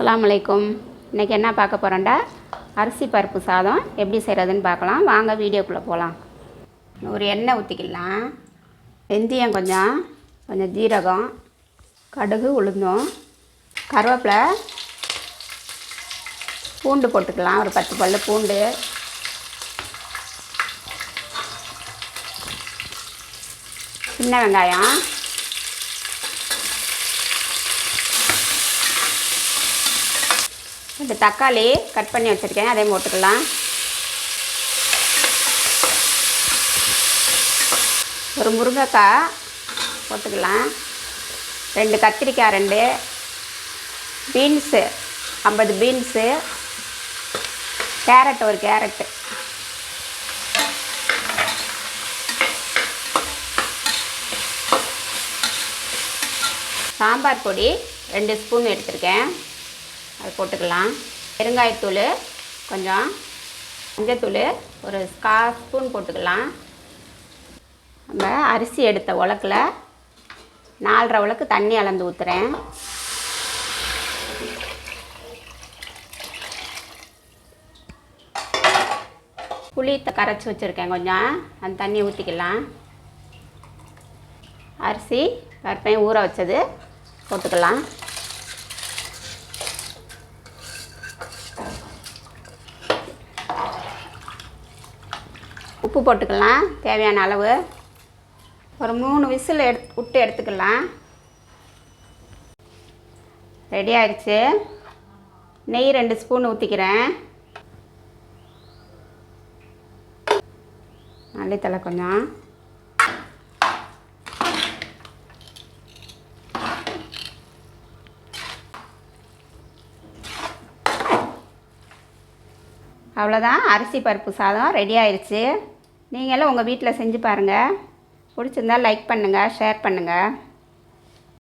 அஸ்லாம் அலைக்கும். இன்றைக்கி என்ன பார்க்க போகிறோண்டா அரிசி பருப்பு சாதம். எப்படி செய்கிறதுன்னு பார்க்கலாம். வாங்க வீடியோக்குள்ளே போகலாம் ஒரு எண்ணெய் ஊற்றிக்கலாம் வெந்தயம் கொஞ்சம் கொஞ்சம் ஜீரகம் கடுகு உளுந்தும் கருவேப்பிலை பூண்டு போட்டுக்கலாம். ஒரு பத்து பல்லு பூண்டு. சின்ன வெங்காயம். இந்த தக்காளி கட் பண்ணி வச்சுருக்கேன். அதையும் போட்டுக்கலாம். ஒரு முருங்கைக்காய் போட்டுக்கலாம். ரெண்டு கத்திரிக்காய் ரெண்டு பீன்ஸு ஐம்பது பீன்ஸு கேரட் ஒரு கேரட்டு. சாம்பார் பொடி ரெண்டு ஸ்பூன் எடுத்திருக்கேன். அது போட்டுக்கலாம். பெருங்காயத்தூள் கொஞ்சம் மஞ்சத்தூள் ஒரு கால் ஸ்பூன் போட்டுக்கலாம். நம்ம அரிசி எடுத்த உலக்கில் நாலரை உலக்கு தண்ணி அளந்து ஊற்றுறேன் புளி கரைச்சி வச்சுருக்கேன் கொஞ்சம். அந்த தண்ணியை ஊற்றிக்கலாம் அரிசி பருப்பையும் ஊற வச்சது போட்டுக்கலாம். உப்பு போட்டுக்கலாம் தேவையான அளவு. ஒரு மூணு விசில் எடு விட்டு எடுத்துக்கலாம். ரெடி ஆயிடுச்சு. நெய் ரெண்டு ஸ்பூன் ஊற்றிக்கிறேன் மல்லித்தலை கொஞ்சம். அவ்வளோதான். அரிசி பருப்பு சாதம் ரெடி ஆயிடுச்சு நீங்களும் உங்கள் வீட்டில் செஞ்சு பாருங்கள் பிடிச்சிருந்தா லைக் பண்ணுங்கள் ஷேர் பண்ணுங்கள்